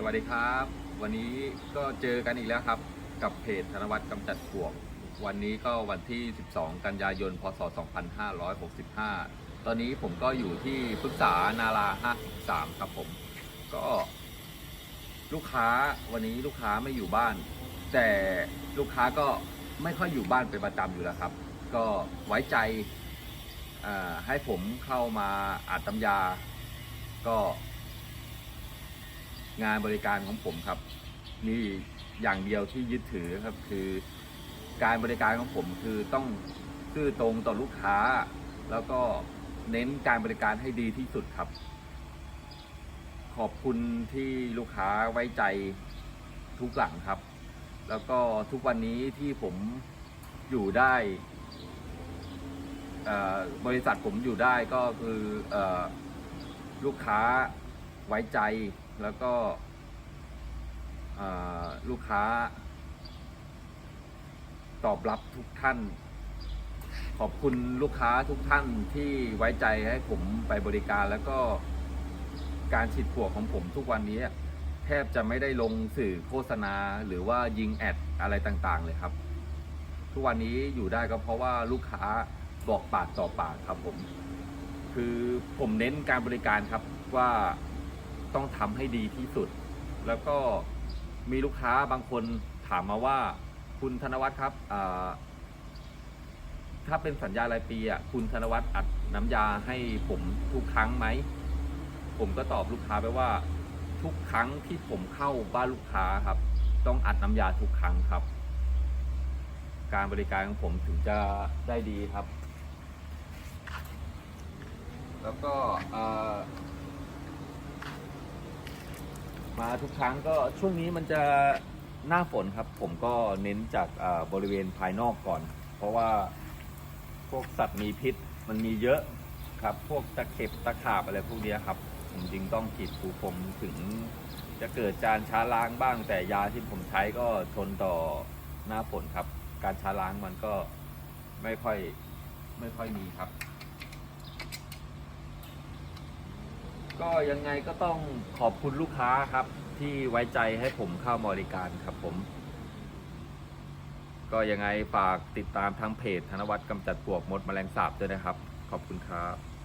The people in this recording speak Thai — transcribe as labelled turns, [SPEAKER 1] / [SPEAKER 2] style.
[SPEAKER 1] สวัสดีครับ วันนี้ก็เจอกันอีกแล้วครับ กับเพจธนวัฒน์กำจัดปวก วันนี้ก็วันที่ 12 กันยายน พศ 2565 ตอนนี้ผมก็อยู่ที่ปรึกษานารา53 ครับผม ก็ลูกค้าวันนี้ลูกค้าไม่อยู่บ้าน แต่ลูกค้าก็ไม่ค่อยอยู่บ้านเป็นประจำอยู่แล้วครับ ก็ไว้ใจให้ผมเข้ามาอัดตำยา ก็ งานบริการของผมครับ นี่อย่างเดียวที่ยึดถือครับคือการบริการของผมคือต้องซื่อตรงต่อลูกค้า แล้วก็เน้นการบริการให้ดีที่สุดครับ ขอบคุณที่ลูกค้าไว้ใจทุกหลังครับ แล้วก็ทุกวันนี้ที่ผมอยู่ได้บริษัทผมอยู่ได้ก็คืออลูกค้า ไว้ใจแล้วก็ลูกค้า ตอบรับทุกท่าน ขอบคุณลูกค้าทุกท่านที่ไว้ใจให้ผมไปบริการแล้วก็การฉีดปวกของผมทุกวันนี้ แทบจะไม่ได้ลงสื่อโฆษณาหรือว่ายิงแอดอะไรต่างๆ เลยครับ ทุกวันนี้อยู่ได้ก็เพราะว่าลูกค้าบอกปากต่อปากครับผม คือผมเน้นการบริการครับว่า ต้องทำให้ดีที่สุด แล้วก็มีลูกค้าบางคนถามมาว่าคุณธนวัฒน์ครับถ้าเป็นสัญญารายปีอะคุณธนวัฒน์อัดน้ำยาให้ผมทุกครั้งไหม ผมก็ตอบลูกค้าไปว่า ทุกครั้งที่ผมเข้าบ้านลูกค้าครับ ต้องอัดน้ำยาทุกครั้งครับ การบริการของผมถึงจะได้ดีครับ แล้วก็เอ่อ มาทุกครั้งก็ช่วงนี้มันจะหน้าฝนครับ ผมก็เน้นจากบริเวณภายนอกก่อน เพราะว่าพวกสัตว์มีพิษมันมีเยอะครับ พวกตะเข็บตะขาบอะไรพวกนี้ครับ ผมจึงต้องฉีดปูพรมถึงจะเกิดจานช้าล้างบ้าง แต่ยาที่ผมใช้ก็ทนต่อหน้าฝนครับ การช้าล้างมันก็ไม่ค่อยไม่ค่อยมีครับ ก็ยังไงก็ต้องขอบคุณลูกค้าครับ ที่ไว้ใจให้ผมเข้าบริการครับผม ก็ยังไงฝากติดตามทางเพจธนวัฒน์กำจัดปลวกมดแมลงสาบด้วยนะครับ ขอบคุณครับ